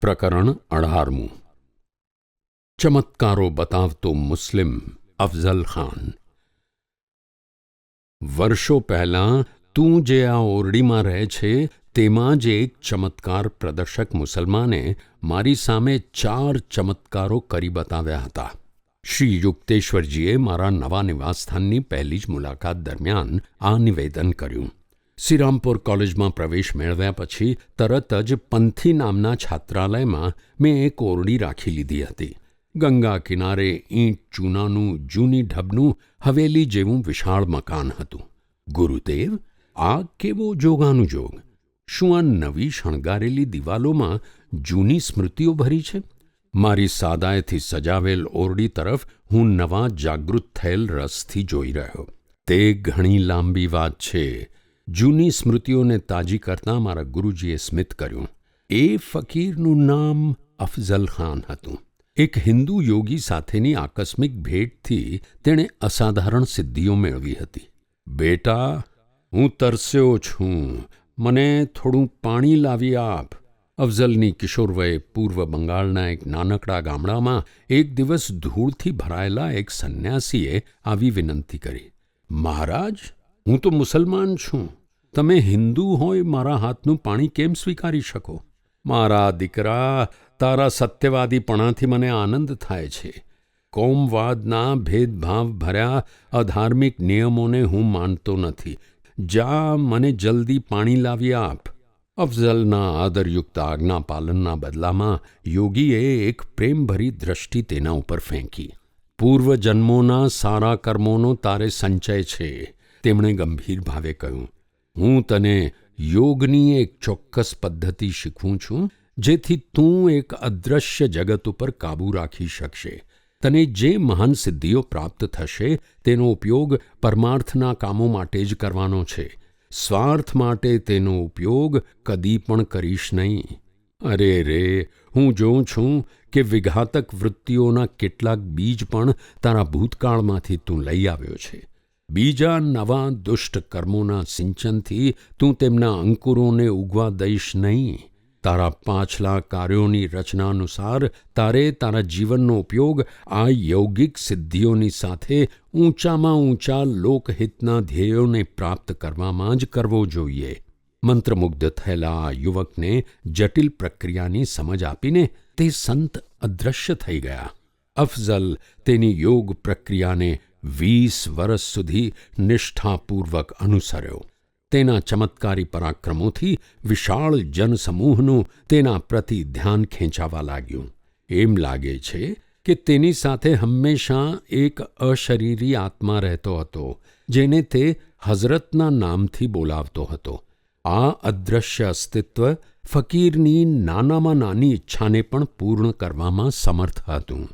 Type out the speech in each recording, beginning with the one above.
પ્રકરણ અઢારમું. ચમત્કારો બતાવતો મુસ્લિમ અફઝલ ખાન. વર્ષો પહેલાં તું જે આ ઓરડીમાં રહે છે, તેમાં જ એક ચમત્કાર પ્રદર્શક મુસલમાને મારી સામે ચાર ચમત્કારો કરી બતાવ્યા હતા. શ્રી યુક્તેશ્વરજીએ મારા નવા નિવાસસ્થાનની પહેલી જ મુલાકાત દરમિયાન આ નિવેદન કર્યું. શ્રીરામપુર કોલેજમાં પ્રવેશ મેળવ્યા પછી તરત જ પંથી નામના છાત્રાલયમાં મેં એક ઓરડી રાખી લીધી હતી. ગંગા કિનારે ઈંટ ચૂનાનું, જૂની ઢબનું, હવેલી જેવું વિશાળ મકાન હતું. ગુરુદેવ, આ કેવો જોગાનું જોગ શું આ નવી શણગારેલી દિવાલોમાં જૂની સ્મૃતિઓ ભરી છે? મારી સાદાયથી સજાવેલ ઓરડી તરફ હું નવા જાગૃત થયેલ રસથી જોઈ રહ્યો. તે ઘણી લાંબી વાત છે. જૂની સ્મૃતિઓને તાજી કરતાં મારા ગુરુજીએ સ્મિત કર્યું. એ ફકીરનું નામ અફઝલ ખાન હતું. એક હિન્દુ યોગી સાથેની આકસ્મિક ભેટથી તેણે અસાધારણ સિદ્ધિઓ મેળવી હતી. બેટા, હું તરસ્યો છું. મને થોડું પાણી લાવી આપ. અફઝલની કિશોરવયે પૂર્વ બંગાળના એક નાનકડા ગામડામાં એક દિવસ ધૂળથી ભરાયેલા એક સંન્યાસીએ આવી વિનંતી કરી. મહારાજ, હું તો મુસલમાન છું. તમે હિન્દુ હોય મારા હાથનું પાણી કેમ સ્વીકારી શકો? મારા દીકરા, તારા સત્યવાદીપણાથી મને આનંદ થાય છે. કોમવાદના ભેદભાવ ભર્યા અધાર્મિક નિયમોને હું માનતો નથી. જા, મને જલ્દી પાણી લાવી આપ. અફઝલના આદરયુક્ત આજ્ઞા પાલનના બદલામાં યોગીએ એક પ્રેમભરી દ્રષ્ટિ તેના ઉપર ફેંકી. પૂર્વજન્મોના સારા કર્મોનો તારે સંચય છે, તેમણે ગંભીર ભાવે કહ્યું. હું તને યોગની એક ચોક્કસ પદ્ધતિ શીખવું છું, જેથી તું એક અદૃશ્ય જગત ઉપર કાબૂ રાખી શકશે. તને જે મહાન સિદ્ધિઓ પ્રાપ્ત થશે, તેનો ઉપયોગ પરમાર્થના કામો માટે જ કરવાનો છે. સ્વાર્થ માટે તેનો ઉપયોગ કદી પણ કરીશ નહીં. અરે રે, હું જોઉં છું કે વિઘાતક વૃત્તિઓના કેટલાક બીજ પણ તારા ભૂતકાળમાંથી તું લઈ આવ્યો છે. બીજા નવા દુષ્ટ કર્મોના સિંચનથી તું તેમના અંકુરોને ઉગવા દઈશ નહીં. તારા પાછલા કાર્યોની રચના અનુસાર તારે તારા જીવનનો ઉપયોગ આ યૌગિક સિદ્ધિઓની સાથે ઊંચામાં ઊંચા લોકહિતના ધ્યેયોને પ્રાપ્ત કરવામાં જ કરવો જોઈએ. મંત્રમુગ્ધ થયેલા આ યુવકને જટિલ પ્રક્રિયાની સમજ આપીને તે સંત અદૃશ્ય થઈ ગયા. અફઝલ તેની યોગ પ્રક્રિયાને વીસ વર્ષ સુધી નિષ્ઠાપૂર્વક અનુસર્યો. તેના ચમત્કારી પરાક્રમોથી વિશાળ જનસમૂહનું તેના પ્રતિ ધ્યાન ખેંચાવા લાગ્યું. એમ લાગે છે કે તેની સાથે હંમેશા એક અશરીરી આત્મા રહેતો હતો, જેને તે હઝરતના નામથી બોલાવતો હતો. આ અદૃશ્ય અસ્તિત્વ ફકીરની નાનામાં નાની ઈચ્છાને પણ પૂર્ણ કરવામાં સમર્થ હતું.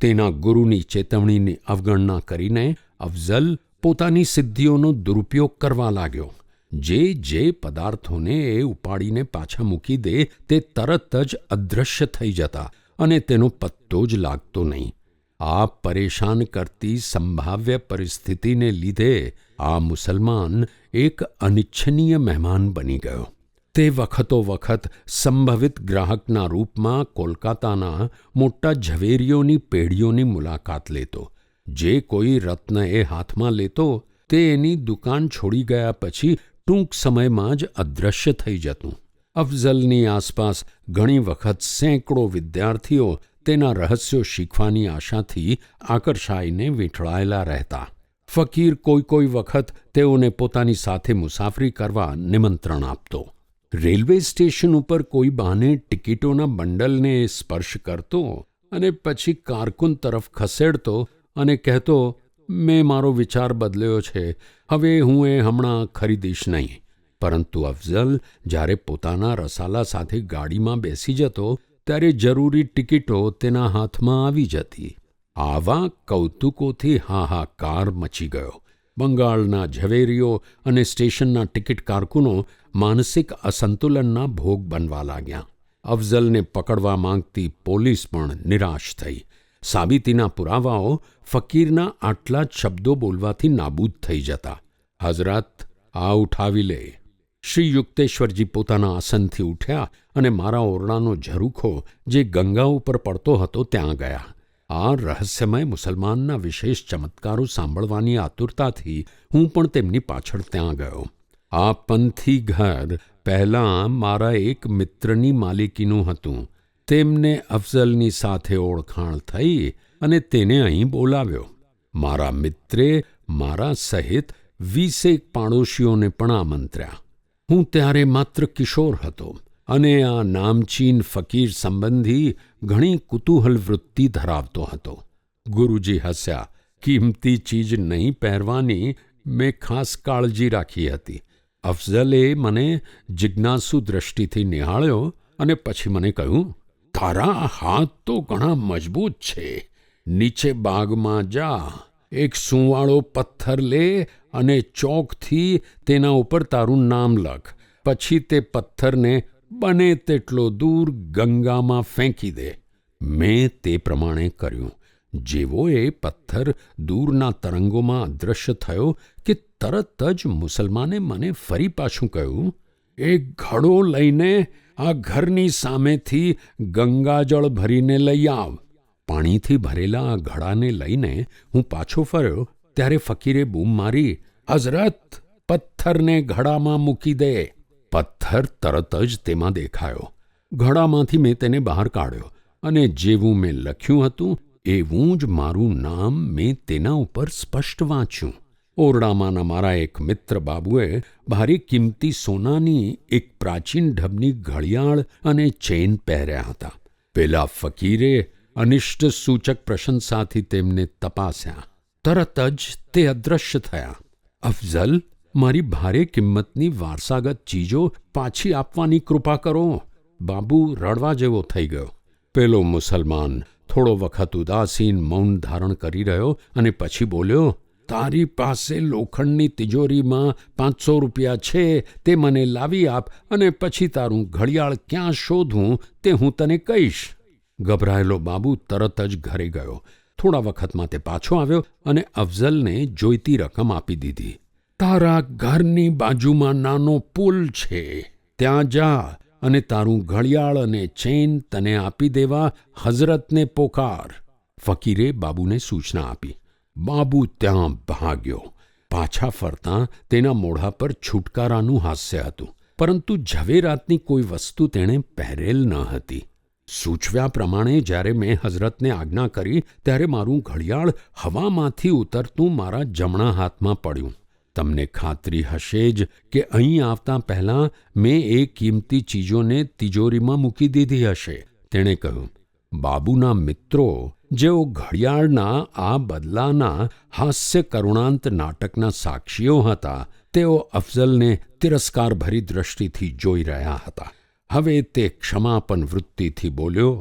તેના ગુરુની ચેતવણીની અવગણના કરીને અફઝલ પોતાની સિદ્ધિઓનો દુરુપયોગ કરવા લાગ્યો. જે જે પદાર્થોને એ ઉપાડીને પાછા મૂકી દે, તે તરત જ અદૃશ્ય થઈ જતા અને તેનો પત્તો જ લાગતો નહીં. આ પરેશાન કરતી સંભાવ્ય પરિસ્થિતિને લીધે આ મુસલમાન એક અનિચ્છનીય મહેમાન બની ગયો. તે વખતો વખત સંભવિત ગ્રાહકના રૂપમાં કોલકાતાના મોટા ઝવેરીઓની પેઢીઓની મુલાકાત લેતો. જે કોઈ રત્ન એ હાથમાં લેતો, તે એની દુકાન છોડી ગયા પછી ટૂંક સમયમાં જ અદૃશ્ય થઈ જતું. અફઝલની આસપાસ ઘણી વખત સેંકડો વિદ્યાર્થીઓ તેના રહસ્યો શીખવાની આશાથી આકર્ષાઈને વીંટળાયેલા રહેતા. ફકીર કોઈ કોઈ વખત તેઓને પોતાની સાથે મુસાફરી કરવા નિમંત્રણ આપતો. રેલવે સ્ટેશન ઉપર કોઈ બહાને ટિકિટોના બંડલને સ્પર્શ કરતો અને પછી કારકુન તરફ ખસેડતો અને કહેતો, મેં મારો વિચાર બદલ્યો છે. હવે હું એ હમણાં ખરીદીશ નહીં. પરંતુ અફઝલ જ્યારે પોતાના રસાલા સાથે ગાડીમાં બેસી જતો, ત્યારે જરૂરી ટિકિટો તેના હાથમાં આવી જતી. આવા કૌતુકોથી હાહાકાર મચી ગયો. બંગાળના ઝવેરીઓ અને સ્ટેશનના ટિકિટ કારકુનો માનસિક અસંતુલનના ભોગ બનવા લાગ્યા. અફઝલને પકડવા માંગતી પોલીસ પણ નિરાશ થઈ. સાબિતીના પુરાવાઓ ફકીરના આટલા જ શબ્દો બોલવાથી નાબૂદ થઈ જતા. હઝરત, આ ઉઠાવી લે. શ્રી યુક્તેશ્વરજી પોતાના આસનથી ઉઠ્યા અને મારા ઓરડાનો ઝરૂખો જે ગંગા ઉપર પડતો હતો ત્યાં ગયા. આ રહસ્યમય મુસલમાનના વિશેષ ચમત્કારો સાંભળવાની આતુરતાથી હું પણ તેમની પાછળ ત્યાં ગયો. આ પંથી ઘર પહેલાં મારા એક મિત્રની માલિકીનું હતું. તેમને અફઝલની સાથે ઓળખાણ થઈ અને તેને અહીં બોલાવ્યો. મારા મિત્રે મારા સહિત વીસેક પાડોશીઓને પણ આમંત્ર્યા. હું ત્યારે માત્ર કિશોર હતો. અને આ નામચીન ફકીર સંબંધી ઘણી કુતૂહલ વૃત્તિ ધરાવતો હતો. ગુરુજી હસ્યા, કિંમતી ચીજ નહીં પહેરવાની મેં ખાસ કાળજી રાખી હતી. અફઝલે મને જિજ્ઞાસુ દ્રષ્ટિથી નિહાળ્યો અને પછી મને કહ્યું, તારા હાથ તો ઘણા મજબૂત છે. નીચે બાગમાં જા, એક સુંવાળો પથ્થર લે અને ચોકથી તેના ઉપર તારું નામ લખ. પછી તે પથ્થરને બને તેટલો દૂર ગંગામાં ફેંકી દે. મેં તે પ્રમાણે કર્યું. જેવો એ પથ્થર દૂરના તરંગોમાં અદૃશ્ય થયો કે તરત જ મુસલમાને મને ફરી પાછું કહ્યું, એ ઘડો લઈને આ ઘરની સામેથી ગંગાજળ ભરીને લઈ આવ. પાણીથી ભરેલા આ ઘડાને લઈને હું પાછો ફર્યો, ત્યારે ફકીરે બૂમ મારી, હઝરત, પથ્થરને ઘડામાં મૂકી દે. પથ્થર તરત જ તેમાં દેખાયો. ઘડામાંથી મેં તેને બહાર કાઢ્યો અને જેવું મેં લખ્યું હતું, એવું જ મારું નામ મેં તેના ઉપર સ્પષ્ટ વાંચ્યું. ઓરડામાંના મારા એક મિત્ર બાબુએ ભારે કિંમતી સોનાની એક પ્રાચીન ઢબની ઘડિયાળ અને ચેન પહેર્યા હતા. પેલા ફકીરે અનિષ્ટ સૂચક પ્રશંસાથી તેમને તપાસ્યા. તરત જ તે અદૃશ્ય થયા. અફઝલ મારી ભારે કિંમતની વારસાગત ચીજો પાછી આપવાની કૃપા કરો. બાબુ રડવા જેવો થઈ ગયો. પેલો મુસલમાન થોડો વખત ઉદાસીન મૌન ધારણ કરી રહ્યો અને પછી બોલ્યો, તારી પાસે લોખંડની તિજોરીમાં પાંચસો રૂપિયા છે, તે મને લાવી આપ અને પછી તારું ઘડિયાળ ક્યાં શોધું તે હું તને કહીશ. ગભરાયેલો બાબુ તરત જ ઘરે ગયો. થોડા વખતમાં તે પાછો આવ્યો અને અફઝલને જોઈતી રકમ આપી દીધી. તારા ઘરની બાજુમાં નાનો પુલ છે. ત્યાં જા અને તારું ઘડિયાળ અને ચેન તને આપી દેવા હઝરતને પોકાર. ફકીરે બાબુને સૂચના આપી. બાબુ ત્યાં ભાગ્યો. પાછા ફરતાં તેના મોઢા પર છુટકારાનું હાસ્ય હતું. પરંતુ ઝવેરાતની કોઈ વસ્તુ તેણે પહેરેલ ન હતી. સૂચવ્યા પ્રમાણે જ્યારે મેં હઝરતને આજ્ઞા કરી, ત્યારે મારું ઘડિયાળ હવામાંથી ઉતરતું મારા જમણા હાથમાં પડ્યું. તમને ખાતરી હશે જ કે અહીં આવતા પહેલાં મેં એ કિંમતી ચીજોને તિજોરીમાં મૂકી દીધી હશે. તેણે કહ્યું, બાબુના મિત્રો, જેઓ ઘડિયાળના આ બદલાના હાસ્ય કરુણાંત નાટકના સાક્ષીઓ હતા, તેઓ અફઝલને તિરસ્કારભરી દ્રષ્ટિથી જોઈ રહ્યા હતા. હવે તે ક્ષમાપન વૃત્તિથી બોલ્યો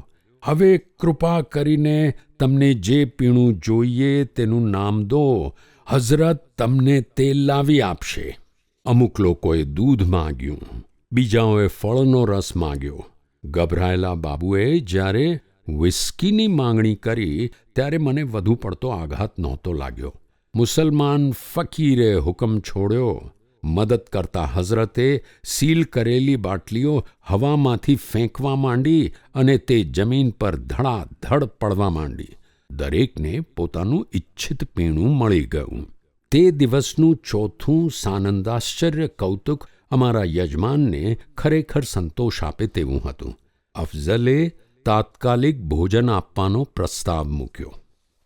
હવે કૃપા કરીને તમને જે પીણું જોઈએ તેનું નામ દો. હઝરત તમને તે લાવી આપશે. અમુક લોકોએ દૂધ માગ્યું, બીજાઓએ ફળનો રસ માગ્યો. ગભરાયેલા બાબુએ જ્યારે વિસ્કીની માંગણી કરી, ત્યારે મને વધુ પડતો આઘાત નહોતો લાગ્યો. મુસલમાન ફકીરે હુકમ છોડ્યો. મદદ કરતા હઝરતે સીલ કરેલી બાટલીઓ હવામાંથી ફેંકવા માંડી અને તે જમીન પર ધડાધડ પડવા માંડી. દરેકને પોતાનું ઇચ્છિત પીણું મળી ગયું. તે દિવસનું ચોથું સાનંદાશ્ચર્ય કૌતુક અમારા યજમાનને ખરેખર સંતોષ આપે તેવું હતું. અફઝલે તાત્કાલિક ભોજન આપવાનો પ્રસ્તાવ મૂક્યો.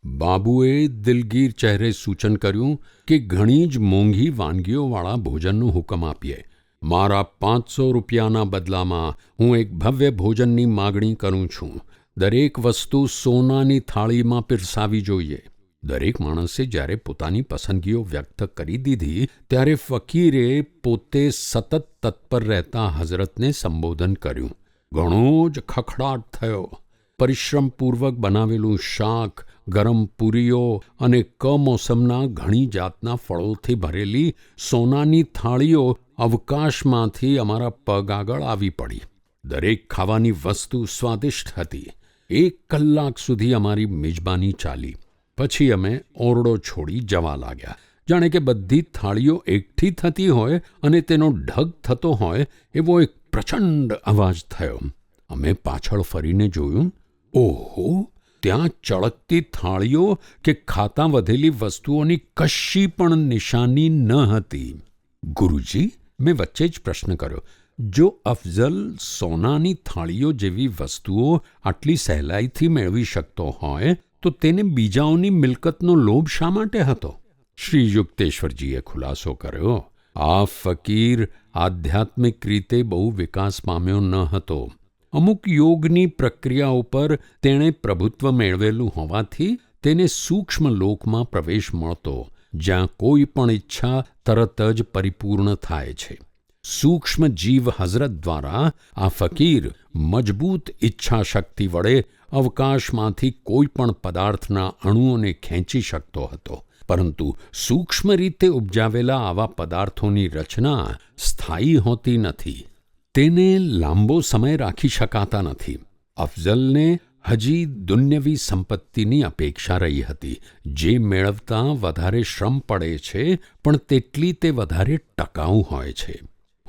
બાબુએ દિલગીર ચહેરે સૂચન કર્યું કે ઘણી જ મોંઘી વાનગીઓવાળા ભોજનનો હુકમ આપીએ. મારા પાંચસો રૂપિયાના બદલામાં હું એક ભવ્ય ભોજનની માગણી કરું છું. દરેક વસ્તુ સોનાની થાળીમાં પીરસાવી જોઈએ. દરેક માણસે જ્યારે પોતાની પસંદગીઓ વ્યક્ત કરી દીધી, ત્યારે ફકીરે પોતે સતત તત્પર રહેતા હઝરતને સંબોધન કર્યું. ઘણો જ ખખડાટ થયો. પરિશ્રમપૂર્વક બનાવેલું શાક, ગરમ પૂરીઓ અને કમોસમના ઘણી જાતના ફળોથી ભરેલી સોનાની થાળીઓ અવકાશમાંથી અમારા પગ આગળ આવી પડી. દરેક ખાવાની વસ્તુ સ્વાદિષ્ટ હતી. એક કલાક સુધી અમારી મિજબાની ચાલી. પછી અમે ઓરડો છોડી જવા લાગ્યા. જાણે કે બધી થાળીઓ એકઠી થતી હોય અને તેનો ઢગ થતો હોય એવો એક પ્રચંડ અવાજ થયો. અમે પાછળ ફરીને જોયું ઓહો, ત્યાં ચળકતી થાળીઓ કે ખાતા વધેલી વસ્તુઓની કશી પણ નિશાની ન હતી. ગુરુજી, મેં વચ્ચે જ પ્રશ્ન કર્યો, જો અફઝલ સોનાની થાળીઓ જેવી વસ્તુઓ આટલી સહેલાઈથી મેળવી શકતો હોય, તો તેને બીજાઓની મિલકતનો લોભ શા માટે હતો? શ્રી યુક્તેશ્વરજીએ ખુલાસો કર્યો, આ ફકીર આધ્યાત્મિક રીતે બહુ વિકાસ પામ્યો ન હતો. અમુક યોગની પ્રક્રિયા ઉપર તેણે પ્રભુત્વ મેળવેલું હોવાથી તેને સૂક્ષ્મ લોકમાં પ્રવેશ મળતો, જ્યાં કોઈ પણ ઈચ્છા તરત જ પરિપૂર્ણ થાય છે. સૂક્ષ્મ જીવ હઝરત દ્વારા આ ફકીર મજબૂત ઈચ્છા શક્તિ વડે અવકાશમાંથી કોઈ પણ પદાર્થના અણુઓને ખેંચી શકતો હતો. પરંતુ સૂક્ષ્મ રીતે ઉપજાવેલા આવા પદાર્થોની રચના સ્થાયી હોતી નથી. તેને લાંબો સમય રાખી શકાતા નથી. અફઝલને હજી દુન્યવી સંપત્તિની અપેક્ષા રહી હતી. જે મેળવતા વધારે શ્રમ પડે છે, પણ તેટલી તે વધારે ટકાઉ હોય છે.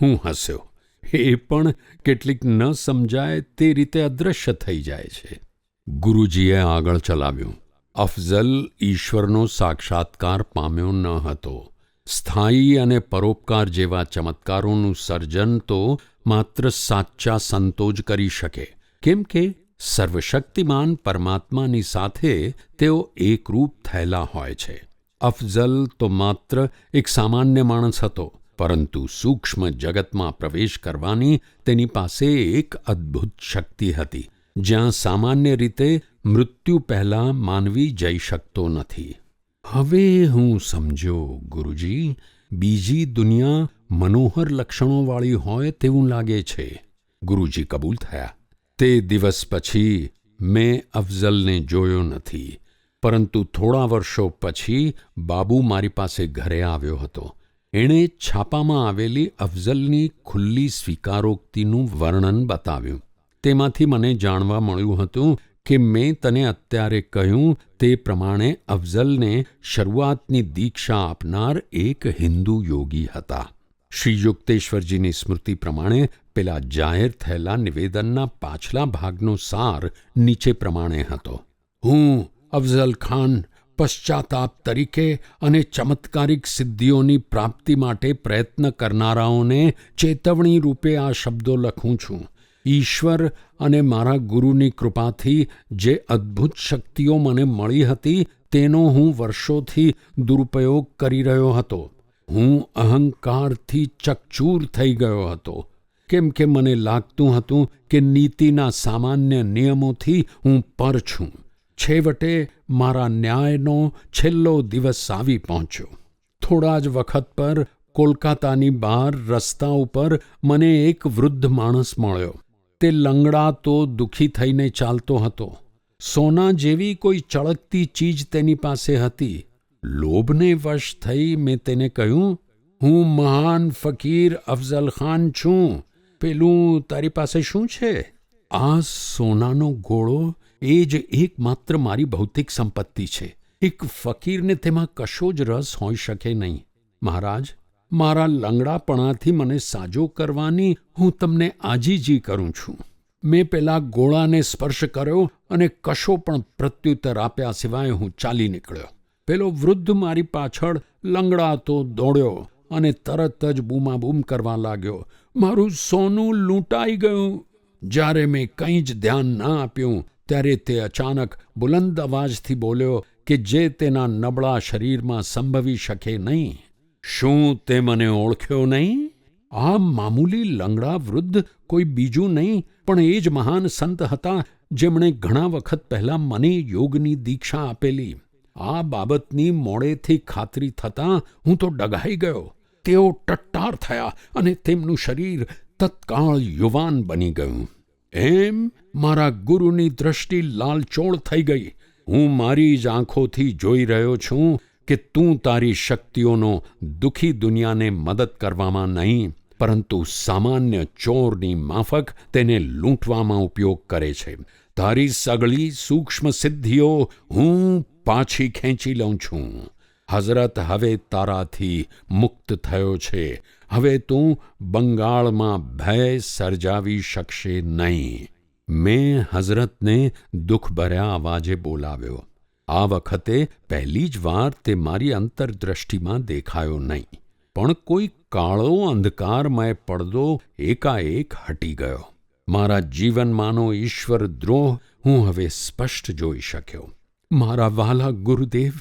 હું હસ્યો. એ પણ કેટલીક ન સમજાય તે રીતે અદૃશ્ય થઈ જાય છે. ગુરુજીએ આગળ ચલાવ્યું. અફઝલ ઈશ્વરનો સાક્ષાત્કાર પામ્યો ન હતો. સ્થાયી અને પરોપકાર જેવા ચમત્કારોનું સર્જન તો માત્ર સાચા સંતો જ કરી શકે. કેમ કે સર્વશક્તિમાન પરમાત્માની સાથે તેઓ એકરૂપ થયેલા હોય છે. અફઝલ તો માત્ર એક સામાન્ય માણસ હતો, પરંતુ સૂક્ષ્મ જગતમાં પ્રવેશ કરવાની તેની પાસે એક અદ્ભુત શક્તિ હતી, જ્યાં સામાન્ય રીતે મૃત્યુ પહેલાં માનવી જઈ શકતો નથી. હવે હું સમજો ગુરુજી, બીજી દુનિયા મનોહર લક્ષણોવાળી હોય તેવું લાગે છે. ગુરુજી કબૂલ થયા. તે દિવસ પછી મેં અફઝલને જોયો નથી, પરંતુ થોડા વર્ષો પછી બાબુ મારી પાસે ઘરે આવ્યો હતો. એણે છાપામાં આવેલી અફઝલની ખુલ્લી સ્વીકારોક્તિનું વર્ણન બતાવ્યું. તેમાંથી મને જાણવા મળ્યું હતું કે મેં તને અત્યારે કહ્યું તે પ્રમાણે અફઝલને શરૂઆતની દીક્ષા આપનાર એક હિન્દુ યોગી હતા. શ્રી યુક્તેશ્વરજીની સ્મૃતિ પ્રમાણે પેલા જાહેર થયેલા નિવેદનના પાછલા ભાગનો સાર નીચે પ્રમાણે હતો. હું અફઝલ ખાન પશ્ચાતાપ તરીકે અને ચમત્કારિક સિદ્ધિઓની પ્રાપ્તિ માટે પ્રયત્ન કરનારાઓને ચેતવણી રૂપે આ શબ્દો લખું છું. ઈશ્વર અને મારા ગુરુની કૃપાથી જે અદ્ભુત શક્તિઓ મને મળી હતી તેનો હું વર્ષોથી દુરુપયોગ કરી રહ્યો હતો. હું અહંકારથી ચકચૂર થઈ ગયો હતો. કેમ કે મને લાગતું હતું કે નીતિના સામાન્ય નિયમોથી હું પર છું. છેવટે મારા ન્યાયનો છેલ્લો દિવસ આવી પહોંચ્યો. થોડા જ વખત પર કોલકાતાની બહાર રસ્તા ઉપર મને એક વૃદ્ધ માણસ મળ્યો. તે લંગડાતો દુઃખી થઈને ચાલતો હતો. સોના જેવી કોઈ ચળકતી ચીજ તેની પાસે હતી. લોભને વશ થઈ મેં તેને કહ્યું, હું મહાન ફકીર અફઝલ ખાન છું. પેલું તારી પાસે શું છે? આ સોનાનો ગોળો એ જ એકમાત્ર મારી ભૌતિક સંપત્તિ છે. એક ફકીરને તેમાં કશો જ રસ હોઈ શકે નહીં. મહારાજ, મારા લંગડાપણાથી મને સાજો કરવાની હું તમને આજીજી કરું છું. મેં પેલા ગોળાને સ્પર્શ કર્યો અને કશો પણ પ્રત્યુત્તર આપ્યા સિવાય હું ચાલી નીકળ્યો. પેલો વૃદ્ધ મારી પાછળ લંગડાતો દોડ્યો અને તરત જ બૂમાબૂમ કરવા લાગ્યો. મારું સોનું લૂંટાઈ ગયું. જ્યારે મેં કંઈ જ ધ્યાન ન આપ્યું, ત્યારે તે અચાનક બુલંદ અવાજથી બોલ્યો કે જે તેના નબળા શરીરમાં સંભવી શકે નહીં. શું તે મને ઓળખ્યો નહીં? આ મામૂલી લંગડા વૃદ્ધ કોઈ બીજું નહીં, પણ એ જ મહાન સંત હતા જેમણે ઘણા વખત પહેલાં મને યોગની દીક્ષા આપેલી. આ બાબતની મોડેથી ખાતરી થતાં હું તો ડઘાઈ ગયો. તેઓ ટટ્ટાર થયા અને તેમનું શરીર તત્કાળ યુવાન બની ગયું. એમ મારા ગુરુની દ્રષ્ટિ લાલચોળ થઈ ગઈ. હું મારી જ આંખોથી જોઈ રહ્યો છું કે તું તારી શક્તિઓનો દુઃખી દુનિયાને મદદ કરવામાં નહીં, પરંતુ સામાન્ય ચોરની માફક તેને લૂંટવામાં ઉપયોગ કરે છે. તારી સગળી સૂક્ષ્મ સિદ્ધિઓ હું પાછી ખેંચી લઉં છું. હઝરત હવે તારાથી મુક્ત થયો છે. હવે તું બંગાળમાં ભય સર્જાવી શકશે નહીં. મેં હઝરતને દુઃખભર્યા અવાજે બોલાવ્યો. આ વખતે પહેલી જ વાર તે મારી અંતરદ્રષ્ટિમાં દેખાયો નહીં. પણ કોઈ કાળો અંધકારમય પડદો એકાએક હટી ગયો. મારા જીવનમાંનો ઈશ્વર દ્રોહ હું હવે સ્પષ્ટ જોઈ શક્યો. મારા વાલા ગુરુદેવ,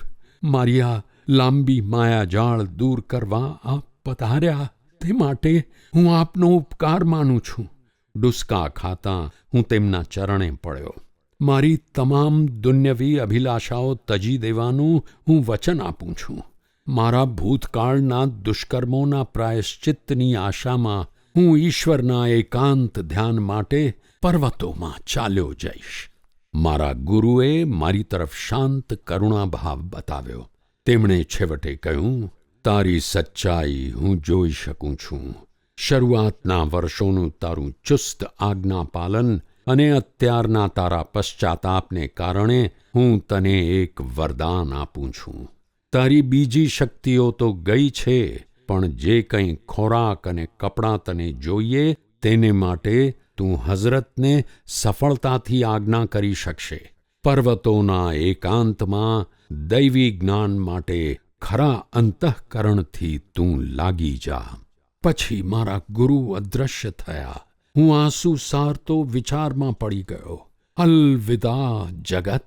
મારી આ લાંબી માયાજાળ દૂર કરવા આપ પધાર્યા તે માટે હું આપનો ઉપકાર માનું છું. ડુસકા ખાતા હું તેમના ચરણે પડ્યો. મારી તમામ દુન્યવી અભિલાષાઓ તજી દેવાનું હું વચન આપું છું. મારા ભૂતકાળના દુષ્કર્મોના પ્રાયશ્ચિત્તની આશામાં હું ઈશ્વરના એકાંત ધ્યાન માટે પર્વતોમાં ચાલ્યો જઈશ. મારા ગુરુએ મારી તરફ શાંત કરુણાભાવ બતાવ્યો. તેમણે છેવટે કહ્યું, તારી સચ્ચાઈ હું જોઈ શકું છું. શરૂઆતના વર્ષોનું તારું ચુસ્ત આજ્ઞા પાલન અને અત્યારના તારા પશ્ચાતાપને કારણે હું તને એક વરદાન આપું છું. તારી બીજી શક્તિઓ તો ગઈ છે, પણ જે કંઈ ખોરાક અને કપડાં તને જોઈએ, તેને માટે તું હઝરતને સફળતાથી આજ્ઞા કરી શકશે. પર્વતોના એકાંતમાં દૈવી જ્ઞાન માટે ખરા અંતઃકરણથી તું લાગી જા. પછી મારા ગુરુ અદૃશ્ય થયા. હું આંસુ સારતો વિચારમાં પડી ગયો. અલવિદા જગત.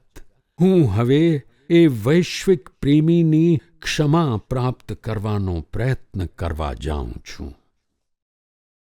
હું હવે એ વૈશ્વિક પ્રેમીની ક્ષમા પ્રાપ્ત કરવાનો પ્રયત્ન કરવા જાઉં છું.